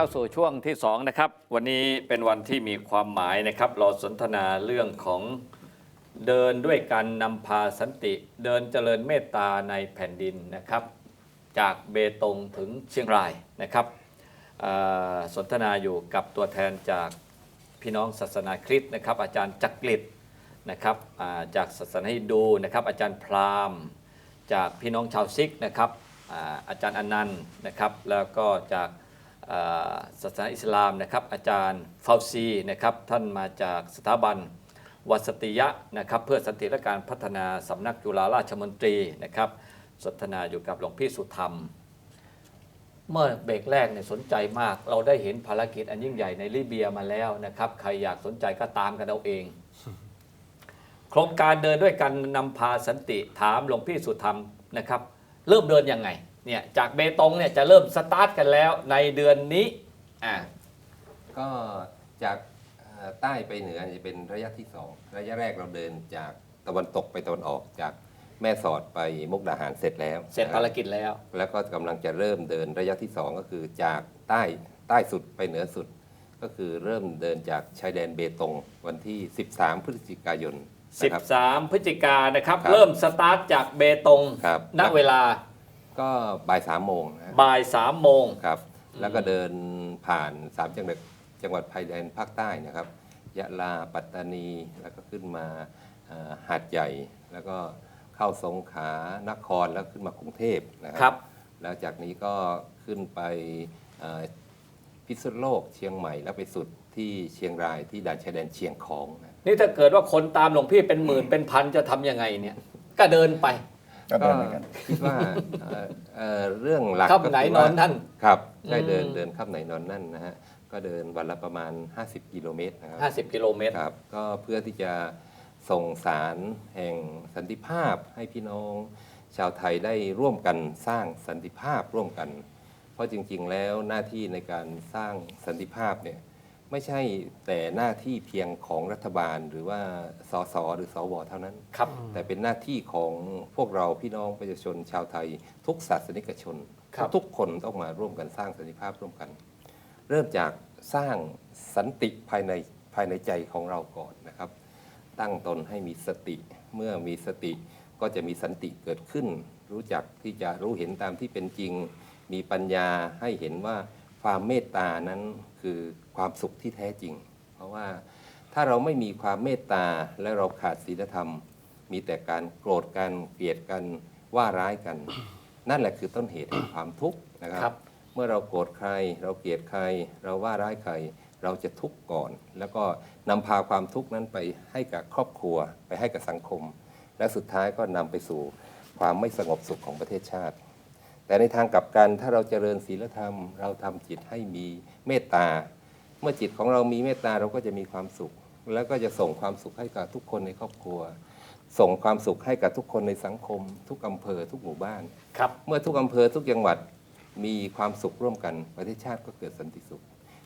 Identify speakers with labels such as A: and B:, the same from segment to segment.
A: เข้าสู่ช่วงที่2นะครับวันนี้เป็นวันที่มีความหมายนะครับเราสนทนาเรื่องของเดินด้วยการนำพาสันติ เดินเจริญเมตตาในแผ่นดินนะครับ จากเบตงถึงเชียงรายนะครับสนทนาอยู่กับตัวแทนจากพี่น้องศาสนาคริสต์นะครับ อาจารย์จักริดนะครับาจากศาสนาฮินดูนะครับ อาจารย์พราหมณ์ จากพี่น้องชาวซิกนะครับอาจารย์อนันต์นะครับ แล้วก็จาก ศาสนาอิสลามนะครับอาจารย์ฟาวซีนะครับท่านมาจากสถาบันวัสติยะนะครับเพื่อสันติและการพัฒนาสำนักจุฬาราชมนตรีนะครับสนทนาอยู่กับหลวงพี่สุธรรม เมื่อเบรกแรกเนี่ยสนใจมาก เราได้เห็นภารกิจอันยิ่งใหญ่ในลิเบียมาแล้วนะครับใครอยากสนใจก็ตามกันเอาเอง โครงการเดินด้วยกันนำพาสันติถามหลวงพี่สุธรรมนะครับ เริ่มเดินยังไง เนี่ยจากเบตงเนี่ยจะเริ่มสตาร์ทกันแล้วในเดือนนี้อ่า
B: ก็จากเอ่อใต้ไปเหนือจะเป็นระยะที่สองระยะแรกเราเดินจากตะวันตกไปตะวันออกจากแม่สอดไปมุกดาหารเสร็จแล้ว
A: เสร็จ
B: นะค
A: ภาร
B: บ
A: กิจแล้ว
B: แล้วก็กำลังจะเริ่มเดินระยะที่สองก็คือจากใต้ใต้สุดไปเหนือสุด ก็คือเริ่มเดินจากชายแดนเบตงวันที่ 13 พฤศจิกายนนะครับ
A: 13 พฤศจิกายนนะครับ
B: ครับ
A: เริ่มสตาร์ทจากเบตง
B: ครับ
A: ณเวลา
B: ก็บ่ายสามโมงนะ
A: บ่าย3โมง
B: ครับ แล้วก็เดินผ่านสามจังหวัดจังหวัดภายแดนภาคใต้นะครับยะลาปัตตานีแล้วก็ขึ้นมาเอ่อหาดใหญ่ แล้วก็เข้าสงขลานครแล้วขึ้นมากรุงเทพนะค
A: ครั
B: รับแล้วจากนี้ก็ขึ้นไปเอ่อพิษณุโลกเชียงใหม่แล้วไปสุดที่เชียงรายที่ด่านชายแดนเชียงของนะ
A: นี่ถ้าเกิดว่าคนตามหลวงพี่เป็นหมื่นเป็นพันจะทำยังไงเนี่ย ก็เดินไป
C: ก็เดินเหมือนกัน
B: คิดว่าเอ่อเอ่อเรื่องหลัก
A: คำ
B: ก็
A: ไหน
B: คือน
A: อนท่าน
B: ครับใช่เดิน
A: อืม
B: เดินข้ามไหนนอนนั่นนะฮะก็เดินวันละประมาณ 50 กิโลเมตรนะครับ
A: 50 กิโลเมตร
B: ครับ ก็เพื่อที่จะส่งสารแห่งสันติภาพให้พี่น้อง ชาวไทยได้ร่วมกันสร้างสันติภาพร่วมกัน เพราะจริงๆแล้วหน้าที่ในการสร้างสันติภาพเนี่ย ไม่ใช่แต่หน้าที่เพียงของรัฐบาลหรือว่าสสหรือสวเท่านั้น
A: ครับ
B: แต่เป็นหน้าที่ของพวกเราพี่น้องประชาชนชาวไทย ทุกศาสนิกชน
A: ครับ
B: ทุกคนต้องมาร่วมกันสร้างสันติภาพร่วมกัน เริ่มจากสร้างสันติภายในภายในใจของเราก่อนนะครับ ตั้งตนให้มีสติเมื่อมีสติก็จะมีสันติเกิดขึ้น รู้จักที่จะรู้เห็นตามที่เป็นจริง มีปัญญาให้เห็นว่าความเมตตานั้นคือ ความสุขที่แท้จริง เพราะว่าถ้าเราไม่มีความเมตตาและเราขาดศีลธรรม มีแต่การโกรธกันเกลียดกันว่าร้ายกัน นั่นแหละคือต้นเหตุแห่งความทุกข์นะครับ
A: ครับ
B: เมื่อเราโกรธใคร เราเกลียดใคร เราว่าร้ายใคร เราจะทุกข์ก่อน แล้วก็นำพาความทุกข์นั้นไปให้กับครอบครัว ไปให้กับสังคม และสุดท้ายก็นำไปสู่ความไม่สงบสุขของประเทศชาติ แต่ในทางกลับกันถ้าเราเจริญศีลธรรม เราทำจิตให้มีเมตตา เมื่อจิตของเรามีเมตตาเราก็จะมีความสุข แล้วก็จะส่งความสุขให้กับทุกคนในครอบครัว ส่งความสุขให้กับทุกคนในสังคม ทุกอำเภอทุกหมู่บ้าน
A: ครับ
B: เมื่อทุกอำเภอทุกจังหวัดมีความสุขร่วมกันประเทศชาติก็เกิดสันติสุข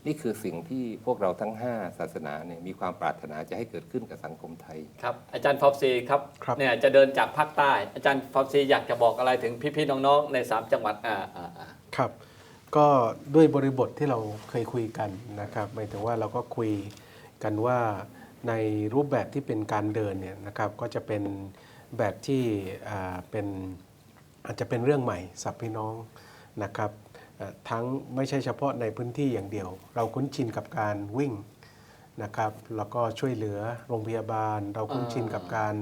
B: นี่คือสิ่งที่พวกเราทั้ง 5 ศาสนาเนี่ยมีความปรารถนาจะให้เกิดขึ้นกับสังคมไทย
A: ครับอาจารย์ฟอบซีครับ
C: ครับ
A: เนี่ยจะเดินจากภาคใต้ อาจารย์ฟอบซีอยากจะบอกอะไรถึงพี่ๆน้องๆใน3จังหวัดอ่าอ่าอ่า
C: ครับ ก็ด้วยบริบทที่เราเคยคุยกันนะครับหมายถึงว่าเราก็คุยกันว่าในรูปแบบที่เป็นการเดินเนี่ยนะครับก็จะเป็นแบบที่อ่าเป็นอาจจะเป็นเรื่องใหม่สับพี่น้องนะครับทั้งไม่ใช่เฉพาะในพื้นที่อย่างเดียว เราคุ้นชินกับการวิ่งนะครับแล้วก็ช่วยเหลือโรงพยาบาล เราคุ้นชินกับการ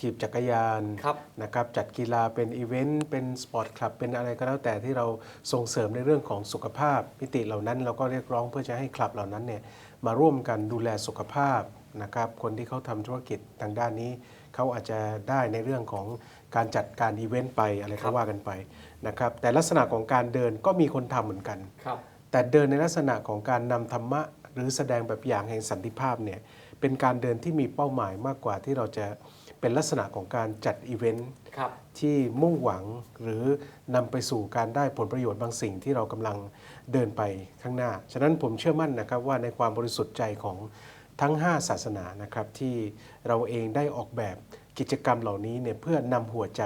C: ถีบจักรยาน
A: ครับ
C: นะครับจัดกีฬาเป็นอีเวนต์เป็นสปอร์ตคลับเป็นอะไรก็แล้วแต่ที่เราส่งเสริมในเรื่องของสุขภาพมิติเหล่านั้น เราก็เรียกร้องเพื่อจะให้คลับเหล่านั้นเนี่ยมาร่วมกันดูแลสุขภาพนะครับคนที่เขาทำธุรกิจทางด้านนี้ เขาอาจจะได้ในเรื่องของการจัดการอีเวนต์ไปอะไร
A: ครั
C: ก็
A: บ
C: ว่ากันไปนะครับแต่ลักษณะของการเดินก็มีคนทำเหมือนกัน
A: ครับ
C: แต่เดินในลักษณะของการนำธรรมะ หรือแสดงแบบอย่างแห่งสันติภาพเนี่ยเป็นการเดินที่มีเป้าหมายมากกว่าที่เราจะ เป็นลักษณะของการจัดอีเวนต์
A: ครับ
C: ที่มุ่งหวังหรือนำไปสู่การได้ผลประโยชน์บางสิ่งที่เรากำลังเดินไปข้างหน้า ฉะนั้นผมเชื่อมั่นนะครับว่าในความบริสุทธิ์ใจของทั้ง 5 ศาสนานะครับที่เราเองได้ออกแบบกิจกรรมเหล่านี้เนี่ยเพื่อนำหัวใจ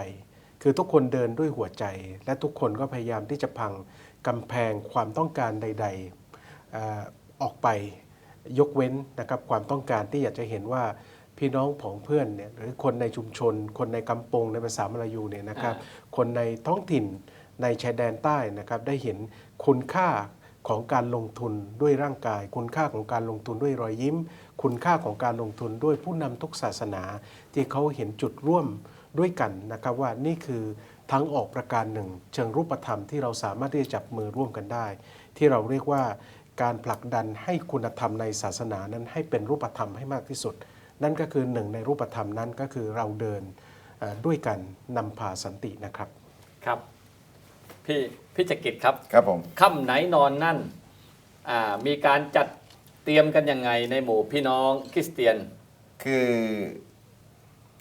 C: คือทุกคนเดินด้วยหัวใจ และทุกคนก็พยายามที่จะพังกำแพงความต้องการใดๆเอ่อออกไปยกเว้นนะครับความต้องการที่อยากจะเห็นว่า พี่น้องผองเพื่อนเนี่ยหรือคนในชุมชน คนในกำปงในภาษามลายูเนี่ยนะครับคนในท้องถิ่นในชายแดนใต้นะครับได้เห็นคุณค่าของการลงทุนด้วยร่างกาย คุณค่าของการลงทุนด้วยรอยยิ้ม คุณค่าของการลงทุนด้วยผู้นำทุกศาสนา ที่เขาเห็นจุดร่วมด้วยกันนะครับว่านี่คือทั้งออกประการหนึ่ง เชิงรูปธรรมที่เราสามารถที่จะจับมือร่วมกันได้ ที่เราเรียกว่าการผลักดันให้คุณธรรมในศาสนานั้นให้เป็นรูปธรรมให้มากที่สุด นั่นก็คือหนึ่งในรูปธรรมนั้นก็คือเราเดินเอ่อด้วยกันนำพาสันตินะครับ
A: ครับ พี่พิจกิจครับ
D: ครับผม
A: ค่ำไหนนอนนั่นอ่ามีการจัดเตรียมกันยังไงในหมู่พี่น้องคริสเตียน
D: คือ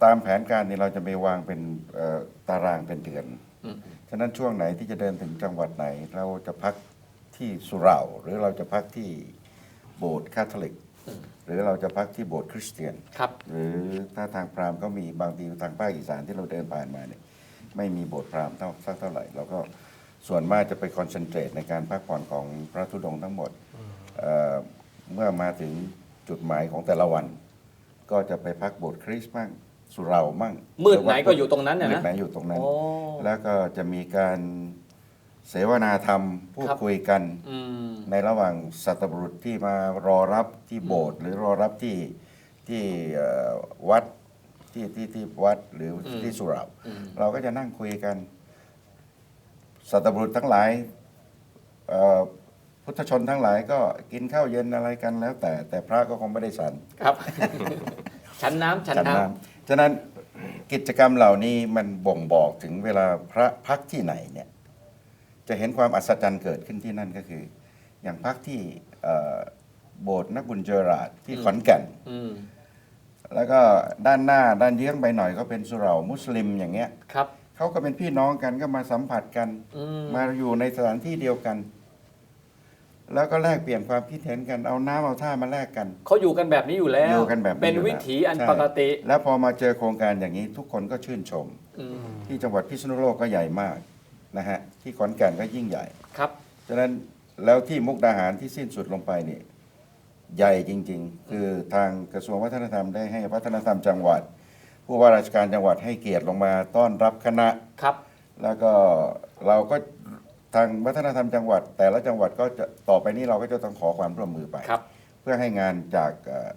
D: ตามแผนการนี่เราจะไปวางเป็นเอ่อตารางเป็นเดือน
A: อืม
D: ฉะนั้นช่วงไหนที่จะเดินถึงจังหวัดไหน เราจะพักที่สุเหร่าหรือเราจะพักที่โบสถ์คาทอลิกห รือเราจะพักที่โบสถ์คริสเตียน
A: ครับ
D: หรือถ้าทางพราหมณ์ก็มีบางทีทางภาคอีสานที่เราเดินผ่านมาเนี่ยไม่มีโบสถ์พราหมณ์เท่าสักเท่าไหร่เราก็ส่วนมากจะไปคอนเซนเทรตในการพักผ่อนของพระธุดงค์ทั้งหมดเอ่อเมื่อมาถึงจุดหมายของแต่ละวัน ก็จะไปพักโบสถ์คริสต์มั่งสุเหรามั่ง
A: มืดไหนก็อยู่ตรงนั้นน่ะนะ
D: มืดไหนอยู่ตรงนั้น
A: โอ้
D: แล้วก็จะมีการ เสวนาธรรมพูด
A: ครับ
D: คุยกัน
A: อืม
D: ในระหว่างสัตบุรุษที่มารอรับที่โบสถ์หรือรอรับที่ที่เอ่อวัดที่ที่ที่วัดหรืออ
A: ม
D: ที่สุเหรา
A: อืม
D: เราก็จะนั่งคุยกัน สัตบุรุษทั้งหลายเอ่อพุทธชนทั้งหลายก็กินข้าวเย็นอะไรกันแล้วแต่ แต่พระก็คงไม่ได้ฉัน
A: ครับ ชั้นน้ำชั้นน้
D: ฉะนั้นกิจกรรมเหล่านี้มันบ่งบอกถึงเวลาพระพักที่ไหนเนี่ย จะเห็นความอัศจรรย์เกิดขึ้นที่นั่นก็คือ อย่างพักที่เอ่อโบสถ์นักบุญเจอราดที่ขอนแก่นำ
A: อืม
D: แล้วก็ด้านหน้าด้านเยื้องไปหน่อยก็เป็นสุเหร่ามุสลิมอย่างเงี้ย
A: ครับ
D: เขาก็เป็นพี่น้องกันก็มาสัมผัสกัน
A: อืม
D: มาอยู่ในสถานที่เดียวกัน แล้วก็แลกเปลี่ยนความคิดเห็นกันเอาน้ำเอาท่ามาแลกกัน
A: เขาอยู่กันแบบนี้อยู่แล้ว
D: อยู่กันแบบนี้
A: เป็น
D: อยู่แล้ว
A: วิถีอัน
D: ใช่
A: ปกติ
D: แล้วพอมาเจอโครงการอย่างนี้ทุกคนก็ชื่นชม
A: อืม
D: ที่จังหวัดพิษณุโลกก็ใหญ่มาก นะฮะที่ขอนแก่นก็ยิ่งใหญ่
A: ครับ
D: ฉะนั้นแล้วที่มุกดาหารที่สิ้นสุดลงไปนี่ใหญ่จริง ๆ คือทางกระทรวงวัฒนธรรมได้ให้วัฒนธรรมจังหวัด ผู้ว่าราชการจังหวัดให้เกียรติลงมาต้อนรับคณะ
A: ครับ
D: แล้วก็เราก็ทางวัฒนธรรมจังหวัด แต่ละจังหวัดก็จะต่อไปนี้เราก็จะต้องขอความร่วมมือไป
A: ครับ
D: เพื่อให้งานจากเอ่อ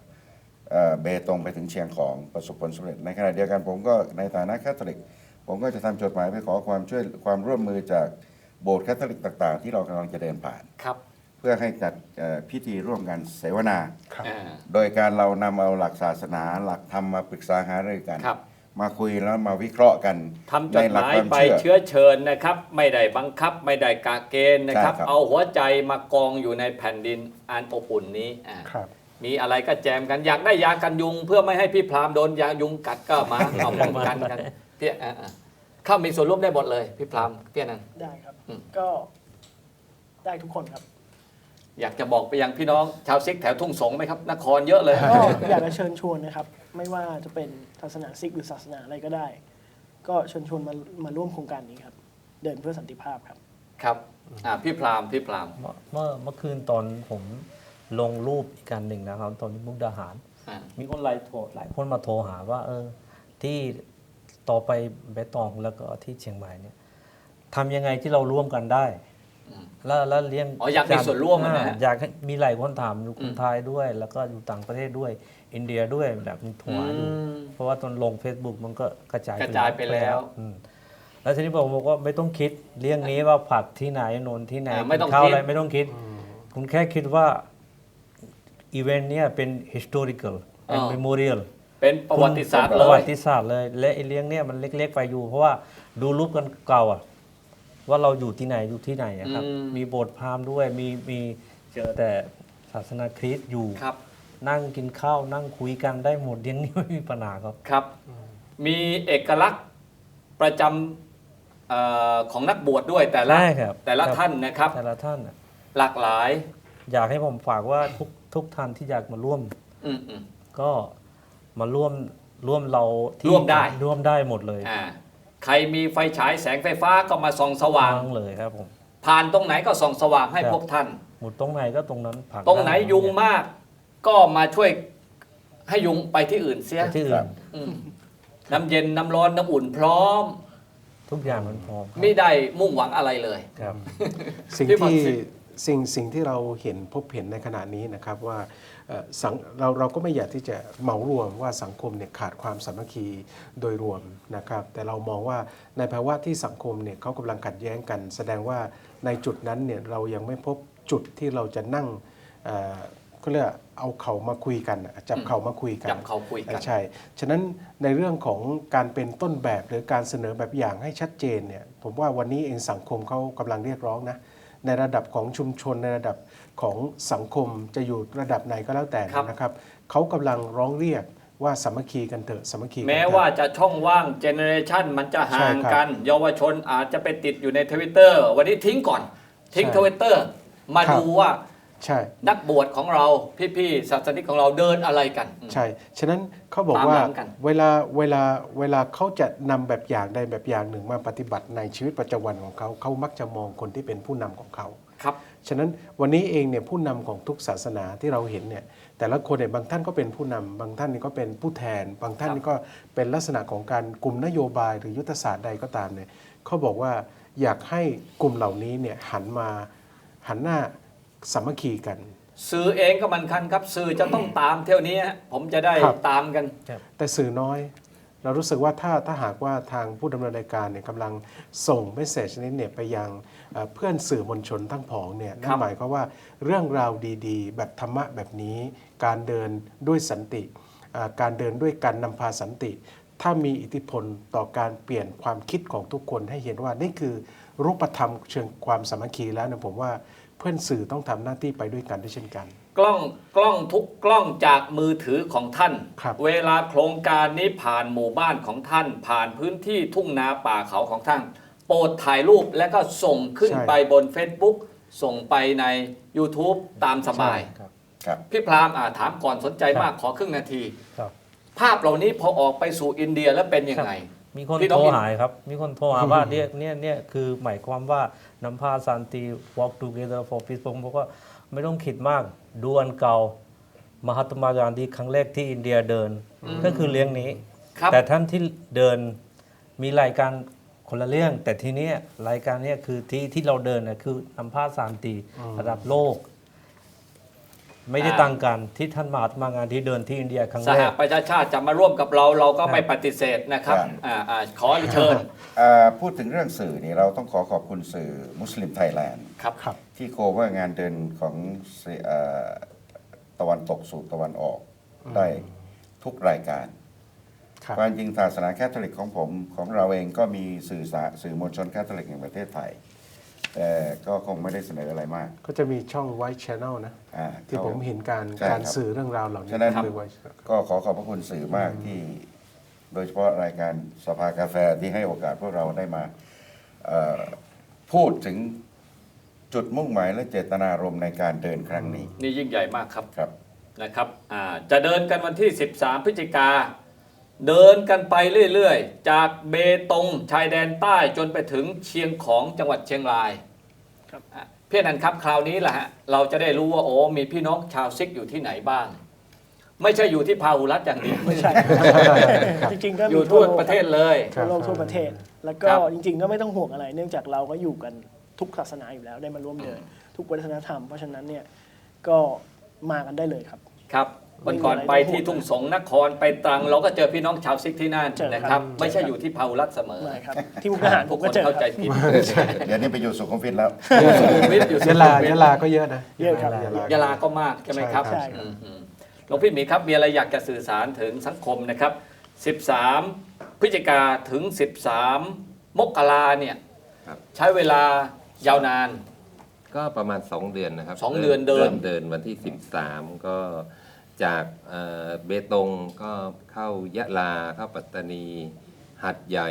D: เอ่อเบตงไปถึงเชียงของประสบผลสำเร็จในขณะเดียวกันผมก็ในฐานะแคทอลิก ผมก็จะทำจดหมายไปขอความช่วยความร่วมมือจากโบสถ์แคทอลิกต่างๆ ที่เรากำลังจะเดินผ่าน
A: ครับ
D: เพื่อให้จัดเอ่อพิธีร่วมกันเสวนา
A: อ่า
D: โดยการเรานำเอาหลักศาสนาหลักธรรมมาปรึกษาหารือกัน
A: ครับ
D: มาคุยแล้วมาวิเคราะห์กัน
A: ทำจดห
D: ในลั
A: มาย
D: ความ
A: ไป
D: เชื่อ
A: เชื้อเชิญนะครับ ไม่ได้บังคับไม่ได้กะเกณฑ์นะครับ
D: ใช่ครับ
A: เอาหัวใจมากองอยู่ในแผ่นดินอันอบอุ่นนี้อ่า
C: ครับ
A: มีอะไรก็แจมกันอยากได้ยากันยุง เพื่อไม่ให้พี่พรามโดนยายุงกัดก็มาเอาป้องกันกัน พี่อ่าอ่าเข้ามีส่วนร่วมได้หมดเลย พี่พรามพี่อนันต์
E: ได้ครับ
A: อืม
E: ก็ได้ทุกคนครับ
A: อยากจะบอกไปยังพี่น้องชาวซิกแถวทุ่งสงไหมครับ นครเยอะเลย
E: ก็อยากจะเชิญชวนนะครับ ไม่ว่าจะเป็นศาสนาซิกหรือศาสนาอะไรก็ได้ ก็เชิญชวนมามาร่วมโครงการนี้ครับ เดินเพื่อสันติภาพครับ
A: ครับอ่าพี่พรามพี่พราม
F: เมื่อเมื่อเมื่อคืนตอนผมลงรูปอีกการหนึ่งนะครับ ตอนที่มุกดาหาร
A: อ่า
F: มีคนไลน์โทรหลายคนมาโทรหาว่า เออ ที่ ต่อไปเบตงแล้วก็ที่เชียงใหม่เนี่ยทำยังไงที่เราร่วมกันได้
A: อืม
F: แล้วแล้วเลี้ยง
A: อ๋ออยากมีส่วนร่วมอะนะฮะา
F: อยากให้มีหลายคนถามอยู่ค
A: อื
F: น
A: ม
F: ไทยด้วย แล้วก็อยู่ต่างประเทศด้วย อินเดียด้วยแบบมีทัวร์อยู่
A: อืม
F: เพราะว่าตอนลง Facebook มันก็กระจาย
A: กระจายไปแล้ว
F: อืมแล้วทีนี้ผมบอกว่าไม่ต้องคิดเรื่องนี้ว่าผักที่ไหนโนนที่ไหน
A: อ่าไม่ต้อง
F: กินข้าว
A: คิด
F: อะไรไม่ต้องคิด คุณแค่คิดว่าอีเวนต์เนี้ยเป็น historical เป็น
A: อ่า
F: memorial
A: เป็นประวัติศาสตร์
F: ป
A: เล
F: ระวั
A: ย
F: ติศาสตร์เลยและไอ้เลี้ยงเนี่ยมันเล็ก ๆ ไปอยู่ เพราะว่าดูรูปกันเก่าอะว่าเราอยู่ที่ไหนอยู่ที่ไหนอะครับ
A: อืม
F: มีโบสถ์พราหมณ์ด้วยมีมีเจอแต่ศาสนาคริสต์อยู่
A: ครับ
F: นั่งกินข้าวนั่งคุยกันได้หมดเลี้ยงนี่ไม่มีปัญหาครับ
A: ครับ มีเอกลักษณ์ประจำเอ่อของนักบวชด้วยแต่ละ
F: ได้ครับ
A: แต่ละ
F: ครับ
A: ท่านนะครับ
F: แต่ละท่านอะ
A: หลากหลาย
F: อยากให้ผมฝากว่าทุกทุกท่านที่อยากมาร่วม
A: อืมอืม
F: ก็ มาร่วมร่วมเราที่
A: ร่วมได้
F: ร่วมได้หมดเลย
A: อ่าใครมีไฟฉายแสงไฟฟ้าก็มาส่องสว่าง
F: เลยครับผม
A: ผ่านตรงไหนก็ส่องสว่างให้
F: ครับ
A: พวกท่าน
F: หมุดตรงไหนก็ตรงนั้นผ่าน
A: ตรงไหน
F: ด้
A: ยุงมาก ก็มาช่วยให้ยุงไปที่อื่นเสีย
F: ไปที่อื่น
A: อืมน้ำเย็นน้ำร้อนน้ำอุ่นพร้อม
F: ทุกอย่างมันพร้อม
A: ไม่ได้มุ่งหวังอะไรเลย
F: ครับ
C: สิ่ง
A: พี่พร
C: ที่
A: สิทธิ์
C: สิ่งสิ่งที่เราเห็นพบเห็นในขณะนี้นะครับว่า เอ่อสังเราเราก็ไม่อยากที่จะเหมารวมว่าสังคมเนี่ยขาดความสามัคคีโดยรวมนะครับ แต่เรามองว่าในภาวะที่สังคมเนี่ยเขากำลังขัดแย้งกัน แสดงว่าในจุดนั้นเนี่ยเรายังไม่พบจุดที่เราจะนั่งเอ่อเขาเรียกว่าเอาเข่ามาคุยกันอะจับเข่ามาคุยกัน
A: จับเขาคุยกัน
C: ใช่ฉะนั้นในเรื่องของการเป็นต้นแบบหรือการเสนอแบบอย่างให้ชัดเจนเนี่ยผมว่าวันนี้เองสังคมเขากำลังเรียกร้องนะ ในระดับของชุมชนในระดับของสังคมจะอยู่ระดับไหนก็แล้วแต่
A: ครับ
C: นะครับเขากำลังร้องเรียกว่าสามัคคีกันเถอะสามัคคีกัน
A: แม้
C: เถอะ
A: ว่าจะช่องว่างเจเนเรชันมันจะห่าง
C: ใช่ครับ
A: กัน เยาวชนอาจจะไปติดอยู่ในทวิตเตอร์วันนี้ทิ้งก่อนทิ้ง
C: ใช่
A: ทวิตเตอร์มา
C: ครับ
A: ดูว่า
C: ใช่
A: นักบวชของเราพี่ๆศาสนิกของเราเดินอะไรกัน
C: ใช่ ฉะนั้นเขาบอก
A: ตาม
C: ว่า
A: หลังกัน
C: เวลาเวลาเวลาเขาจะนำแบบอย่างใดแบบอย่างหนึ่งมาปฏิบัติในชีวิตประจำวันของเขา เขามักจะมองคนที่เป็นผู้นำของเขา
A: ครับ
C: ฉะนั้นวันนี้เองเนี่ยผู้นำของทุกศาสนาที่เราเห็นเนี่ยแต่ละคนเนี่ยบางท่านก็เป็นผู้นำบางท่านนี่ก็เป็นผู้แทน บางท่านนี่ก็เป็นลักษณะของการกลุ่มนโยบายหรือยุทธศาสตร์ใดก็ตามเนี่ยเขาบอกว่าอยากให้กลุ่มเหล่านี้เนี่ยหันมาหันหน้า สามัคคีกัน
A: สื่อเองก็มันคันครับ สื่อจะต้องตามเที่ยวนี้ฮะผมจะได้
C: ครับ
A: ตามกัน
C: แต่สื่อน้อย เรารู้สึกว่าถ้าถ้าหากว่าทางผู้ดำเนินรายการเนี่ยกำลังส่งเมสเซจนี้เนี่ยไปยังเอ่อเพื่อนสื่อมวลชนทั้งผองเนี่ยนั่
A: ครั
C: น
A: บ
C: หมายความว่าเรื่องราวดีๆ แบบธรรมะแบบนี้ การเดินด้วยสันติอ่าการเดินด้วยการนำพาสันติ ถ้ามีอิทธิพลต่อการเปลี่ยนความคิดของทุกคนให้เห็นว่านี่คือรูปธรรมเชิงความสามัคคีแล้วเนะผมว่าเพื่อนสื่อต้องทำหน้าที่ไปด้วยกันด้วยเช่นกัน
A: กล้องกล้องทุกกล้องจากมือถือของท่าน
C: ครับ
A: เวลาโครงการนี้ผ่านหมู่บ้านของท่าน ผ่านพื้นที่ทุ่งนาป่าเขาของท่าน โปรดถ่ายรูปและก็ส่งขึ้น
C: ใช่
A: ไปบน Facebook ส่งไปใน YouTube ตามสบาย
F: ครับ
D: ครับ
A: พี่พรามอ่าถามก่อนสนใจมากขอครึ่งนาที
F: ครับ
A: ภาพเหล่านี้พอออกไปสู่อินเดียแล้วเป็นยังไง
F: มีคน
A: พี่น้อง
F: โทร
A: อิน
F: หายครับ มีคนโทรหาว่าเนี่ยเนี่ยเนี่ยคือหมายความว่านำพาสันติ walk together for peace ผมบอกว่าไม่ต้องคิดมากดูอันเก่ามหาตมากานดีครั้งแรกที่อินเดียเดิน ก็คือเลี้ยงนี้
A: ครับ
F: แต่ท่านที่เดินมีรายการคนละเรื่อง แต่ทีเนี้ยรายการเนี้ยคือที่ที่เราเดินนะคือนำพาสันติระดับโลก ไม่ได้
A: อ่า
F: ตั้งกันที่ท่านมหาตมางานที่เดินที่อินเดียครั้ง
A: ส
F: แร
A: ห
F: ก
A: ประชาชาติจะมาร่วมกับเราเราก็
F: ครับ
A: ไม่ปฏิเสธนะครับ
D: ครับ
A: อ่าอ่าขอเชิญ
D: อ่าพูดถึงเรื่องสื่อนี่เราต้องขอขอบคุณสื่อมุสลิมไทยแลนด์
A: ครับ
C: ครับ
D: ที่โคว่างานเดินของเสเอ่อตะวันตกสู่ตะวันออกได้ทุกรายการ
C: ครับ
D: ความจริงศาสนาแคทอลิกของผมของเราเองก็มีสื่อสารสื่อมวลชนแคทอลิกแห่งประเทศไทย แต่ก็คงไม่ได้เสนออะไรมาก
C: ก็จะมีช่อง White Channel นะ
D: อ่า
C: ที่ผมเห็นการ
D: ใช่ครับ
C: การสื่อเรื่องราวเหล่านี้
D: ฉะนั้น
C: คือ White Channel
D: ก็ขอขอบพระคุณสื่อมากที่ โดยเฉพาะรายการสภากาแฟที่ให้โอกาสพวกเราได้มาเอ่อพูดถึงจุดมุ่งหมายและเจตนารมณ์ในการเดินครั้งนี้
A: นี่ยิ่งใหญ่มากครับ
D: ครับ
A: นะครับอ่าจะเดินกันวันที่ 13 พฤศจิกา เดินกันไปเรื่อยๆ จากเบตงชายแดนใต้จนไปถึงเชียงของจังหวัดเชียงราย
E: ครับ
A: อะเพี่อนันครับคราวนี้แหละฮะเราจะได้รู้ว่าโอ้มีพี่น้องชาวซิกอยู่ที่ไหนบ้าง ไม่ใช่อยู่ที่พาหุรัตอย่างเดียว
E: ไม่ใช่ จริงๆก็
A: อ
E: มี
A: ยู่
E: ทั่
A: ทั่
E: ว
A: ว
E: โลก
A: ประเทศเลย
C: ครั
E: ทั่
C: บ
E: วโลกทั่วประเทศ แล้วก็
A: ครับ
E: จริง ๆ ก็ไม่ต้องห่วงอะไร เนื่องจากเราก็อยู่กันทุกศาสนาอยู่แล้วได้มาร่วมเดิน ทุกวัฒนธรรม เพราะฉะนั้นเนี่ยก็มากันได้เลยครับ
A: ครับ วันก่อนไปที่ทุ่งสงนครไปตรังเราก็เจอพี่น้องชาวซิกที่นั่น
E: เจอครับ
A: นะครับ
E: เจอ
A: ไม่ใช่
E: ครับ
A: อยู่ที่พาหุรัตเสมอ
E: ไม่ครับที่มุกดาหารผ
A: ทุก
E: ม
A: ค
E: ก็
A: น
E: เจอ
A: เข้าใจ
E: ครับ
A: ผิด
D: เดี๋ยวนี้ไปอยู่สุขุมวิทแล้ว
A: สุขุมวิทอยู่สุ
C: ยะ
A: ขุม
C: ลา
A: วิท
C: ยะลาก็เยอะนะ
E: เยอะครับ
A: ยะลาก็มากใช่ไหมครับ
E: ใช่ครับ
A: อืมๆหลวงพี่หมีครับมีอะไรอยากจะสื่อสารถึงสังคมนะครับ 13 พฤศจิกาถึง 13 มกราเนี่ย
B: ครับ
A: ใช้เวลายาวนาน
B: ก็ประมาณ 2 เดือนนะครับ
A: สองเดือนเดิน
B: ริ่มเดินวันที่ 13 ก็ จากเอ่อเบตงก็เข้ายะลาเข้าปัตตานี หัดใหญ่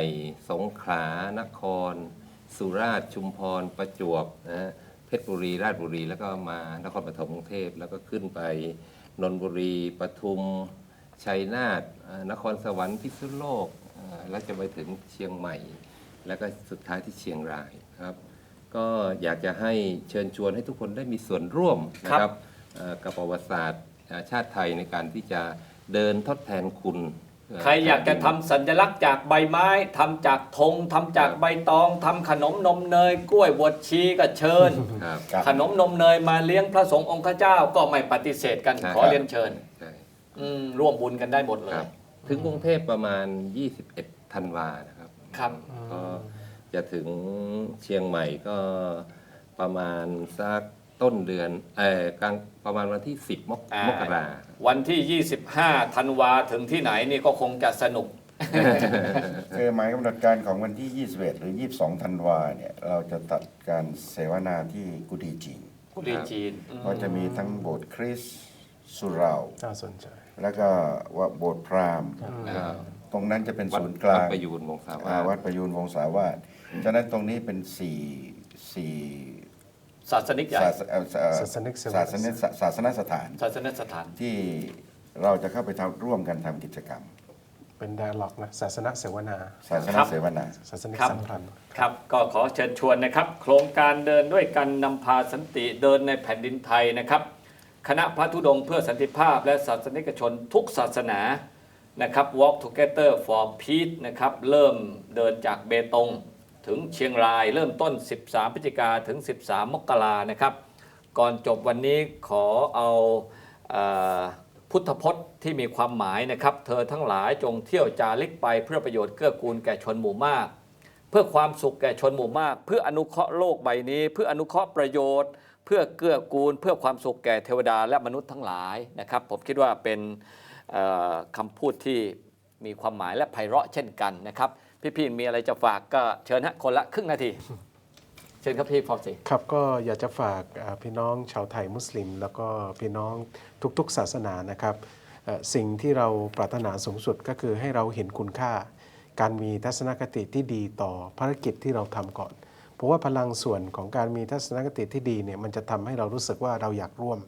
B: สงขลานคร สุราษฎร์ชุมพรประจวบนะฮะเพชรบุรีราชบุรีแล้วก็มานครปฐมกรุงเทพแล้วก็ขึ้นไปนนทบุรีปทุมชัยนาทเอ่อนครสวรรค์พิษณุโลกเอ่อแล้วจะไปถึงเชียงใหม่ แล้วก็สุดท้ายที่เชียงรายครับก็อยากจะให้เชิญชวนให้ทุกคนได้มีส่วนร่วมนะครับเอ่อกับประวัติศาสตร์เอ่อ ชาติไทยในการที่จะเดินทดแทนคุณเใค
A: รอยากจะทำสัญลักษณ์จากใบไม้ทำจากธงทำจากใบตองทำขนมนมเนย กล้วยบวชชีก็เชิญ
B: ครับ
D: ครับ
A: ขนมนมเนยมาเลี้ยงพระสงฆ์องค์ข้าเจ้าก็ไม่ปฏิเสธกัน
B: ใช่
A: ขอเรียนเชิญ
B: ใช่
A: อืมร่วมบุญกันได้หมดเล
B: ครั
A: ย
B: บถึงกรุงเทพประมาณ 21ธันวานะครับ
A: ครับ
B: ก็จะถึงเชียงใหม่ก็ประมาณสัก ต้นเดือนเอ่อกลางประมาณวันที่ 10 มก
A: อ่าม
B: กรา
A: วันที่ 25ธันวาถึงที่ไหนนี่ก็คงจะสนุก
D: คือหมายกำหนดการของวันที่ 21 หรือ 22 ธันวาเนี่ยเราจะตัดการเสวนาที่กุดีจีน
A: กุดีจีนอืม
D: ก็จะมีทั้งโบสถ์คริสต์สุเหรา
C: น่าสนใจ
D: แล้วก็ว่าโบสถ์พราหมณ์
B: อ่า
D: ตรงนั้นจะเป็น
B: วัด
D: ศูนย์กลาง
B: วัดประยูนวงศาวา
D: อ่า
B: ส
D: วัดประยูนวงศาวาสฉะนั้นตรงนี้เป็นสี่สี่
A: ศาสนิกใหญ่
D: ศาสเอ่อเอ่อ
C: ศาสนิกสถาน
D: ศาสนศาสนสถาน
A: ศาสนสถาน
D: ที่เราจะเข้าไปทำร่วมกันทำกิจกรรม
C: เป็นไดอะล็อกนะศาสนาเสวนา
D: ศาสน
A: ครับ
D: เสวนา
C: ศาสนิก
A: ครับ
C: สัมพันธ์
A: ครับก็ขอเชิญชวนนะครับ โครงการเดินด้วยกันนำพาสันติเดินในแผ่นดินไทยนะครับ คณะพระธุดงค์เพื่อสันติภาพและศาสนิกชนทุกศาสนานะครับ Walk Together for Peace นะครับ เริ่มเดินจากเบตง ถึงเชียงรายเริ่มต้น 13 พฤศจิกาถึง 13 มกรานะครับ ก่อนจบวันนี้ขอเอาเออพุทธพจน์ที่มีความหมายนะครับ เธอทั้งหลายจงเที่ยวจาริกไปเพื่อประโยชน์เกื้อกูลแก่ชนหมู่มาก เพื่อความสุขแก่ชนหมู่มาก เพื่ออนุเคราะห์โลกใบนี้ เพื่ออนุเคราะห์ประโยชน์ เพื่อเกื้อกูล เพื่อความสุขแก่เทวดาและมนุษย์ทั้งหลายนะครับ ผมคิดว่าเป็นคำพูดที่มีความหมายและไพเราะเช่นกันนะครับ พี่ๆมีอะไรจะฝากก็เชิญฮะคนละครึ่งนาที เชิญครับพี่พอสิ
C: ครับก็อยากจะฝากอ่าพี่น้องชาวไทยมุสลิม แล้วก็พี่น้องทุกๆศาสนานะครับเอ่อสิ่งที่เราปรารถนาสูงสุดก็คือให้เราเห็นคุณค่า การมีทัศนคติที่ดีต่อภารกิจที่เราทำก่อน เพราะว่าพลังส่วนของการมีทัศนคติที่ดีเนี่ยมันจะทำให้เรารู้สึกว่าเราอยากร่วม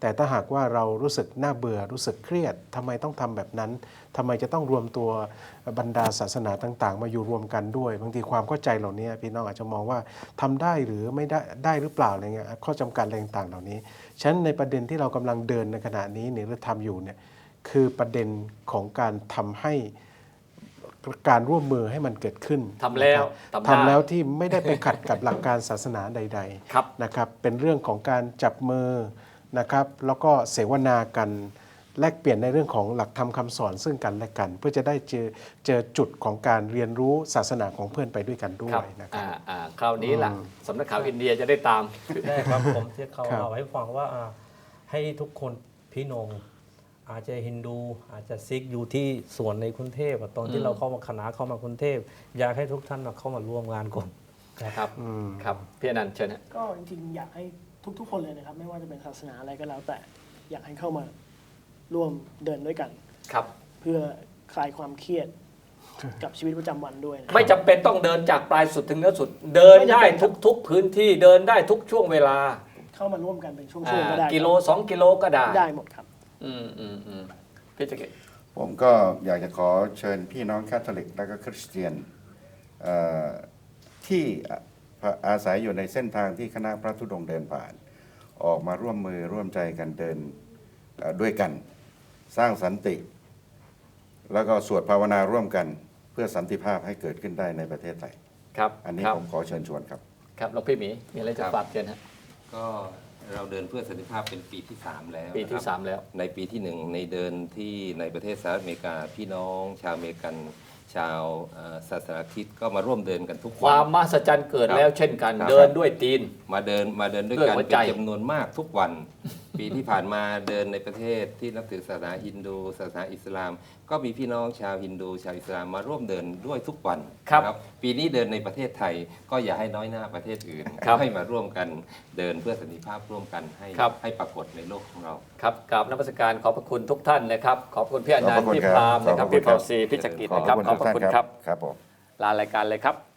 C: แต่ถ้าหากว่าเรารู้สึกน่าเบื่อรู้สึกเครียดทำไมต้องทำแบบนั้นทำไมจะต้องรวมตัวบรรดาศาสนาต่าง ๆ มาอยู่รวมกันด้วย บางทีความเข้าใจเหล่านี้พี่น้องอาจจะมองว่าทำได้หรือไม่ได้ได้หรือเปล่าอะไรเงี้ยข้อจำกัดอะไรต่างๆเหล่านี้ฉะนั้นในประเด็นที่เรากำลังเดินในขณะนี้เนี่ยหรือทำอยู่เนี่ยคือประเด็นของการทำให้การร่วมมือให้มันเกิดขึ้น
A: ทำแล้ว
C: นะครับ
A: ทำได้
C: ทำแล้วที่ไม่ได้ไปขัดกับหลักการศาสนาใดๆ
A: ครับ
C: นะครับ เป็นเรื่องของการจับมือ นะครับ แล้วก็เสวนากันแลกเปลี่ยนในเรื่องของหลักธรรมคำสอนซึ่งกันและกัน เพื่อจะได้เจอเจอจุดของการเรียนรู้ศาสนาของเพื่อนไปด้วยกันด้ว
A: ครับ
C: ยนะครับ
A: อ่าอ่าคราวนี้ล่ะ
C: อืม
A: สำนักข่าวอินเดียจะได้ตาม
F: ได้ครับผมที่เขา
C: ครับ
F: เล่าให้ฟังว่าอ่าให้ทุกคนพี่น้องอาจจะฮินดูอาจจะซิกอยู่ที่ส่วนในกรุงเทพอะตอน
A: อื
F: ที่
A: ม
F: เราเข้ามคณะเข้ามากรุงเทพอยากให้ทุกท่านน่ะเข้ามาร่วมงานก่อน
A: ครับ
C: อืม
A: ครับพี่อนันต์เชิญฮะ
E: ก็จริงๆอยากให้ ทุกๆ คนเลยนะครับ ไม่ว่าจะเป็นศาสนาอะไรก็แล้ว แต่อยากให้เข้ามาร่วมเดินด้วยกัน
A: ครับ
E: เพื่อคลายความเครียดกับชีวิตประจำวันด้วยนะ
A: ไม่จำเป็นต้องเดินจากปลายสุดถึงเนื้อสุด เดินได้ทุกทุกพื้นที่เดินได้ทุกช่วงเวลา
E: เข้ามาร่วมกันเป็นช่วง
A: อ่า
E: ๆก็ได้
A: กิโลสองกิโลก็ได้
E: ได้หมดครับ
A: อืมอืมอืมพี่จักริด
D: ผมก็อยากจะขอเชิญพี่น้องคาทอลิกและก็คริสเตียนเอ่อที่ อาอาศัยอยู่ในเส้นทางที่คณะพระธุดงค์เดินผ่าน ออกมาร่วมมือร่วมใจกันเดินเอ่อด้วยกัน สร้างสันติ แล้วก็สวดภาวนาร่วมกัน เพื่อสันติภาพให้เกิดขึ้นได้ในประเทศไทย
A: ครับ
D: อันนี้
A: ครับ
D: ผมขอเชิญชวนครับ
A: ครับหลวงพี่หมีมีอะไรจะ
B: ครับ
A: ฝากเชิญฮะ
B: ก็เราเดินเพื่อสันติภาพเป็นปีที่ 3 แล้ว
A: ปีที่
B: นะครับ
A: สามแล้ว
B: ในปีที่หนึ่งในเดินที่ในประเทศสหรัฐอเมริกา พี่น้องชาวอเมริกัน ชาวเอ่อศาสนาคริสต์ก็มาร่วมเดินกันทุก
A: ค
B: วั
A: วามมหัศจรรย์เกิดแล้วเช่นกัน
B: ครับ
A: เดินด้วยตีน
B: มาเดินมาเดินด้วย
A: ด้วย
B: กัน
A: หัว
B: เป็
A: ใจ
B: นจำนวนมากทุกวันปีที่ผ่านมาเดินในประเทศที่นับถือศาสนาฮินดูศาสนาอิสลาม ก็มีพี่น้องชาวฮินดูชาวอิสลามมาร่วมเดินด้วยทุกวัน
A: ครับ
B: นะปีนี้เดินในประเทศไทยก็อย่าให้น้อยหน้าประเทศอื่น
A: ครับ
B: ให้มาร่วมกันเดินเพื่อสันติภาพร่วมกันให้
A: ครับ
B: ให้ปรากฏในโลกของเรา
A: ครับกราบนมัสการขอบพระคุณทุกท่านนะครับ ขอบพระคุณพี่อนัน
D: ขอบ
A: ต์
D: พระคุณ
A: พี่
D: ครับ
A: พรามนะครับ
D: ขอบพระคุณ
A: พี่
D: ครั
A: ฟอบซีพี่จักริด
D: ขอบ
A: นะครับ
D: คุณ
A: ขอบพระ
D: ทุกท่าน
A: คุณ
D: ค
A: ค
D: รั
A: รั
D: บบครับผม
A: ลารายการเลยครับ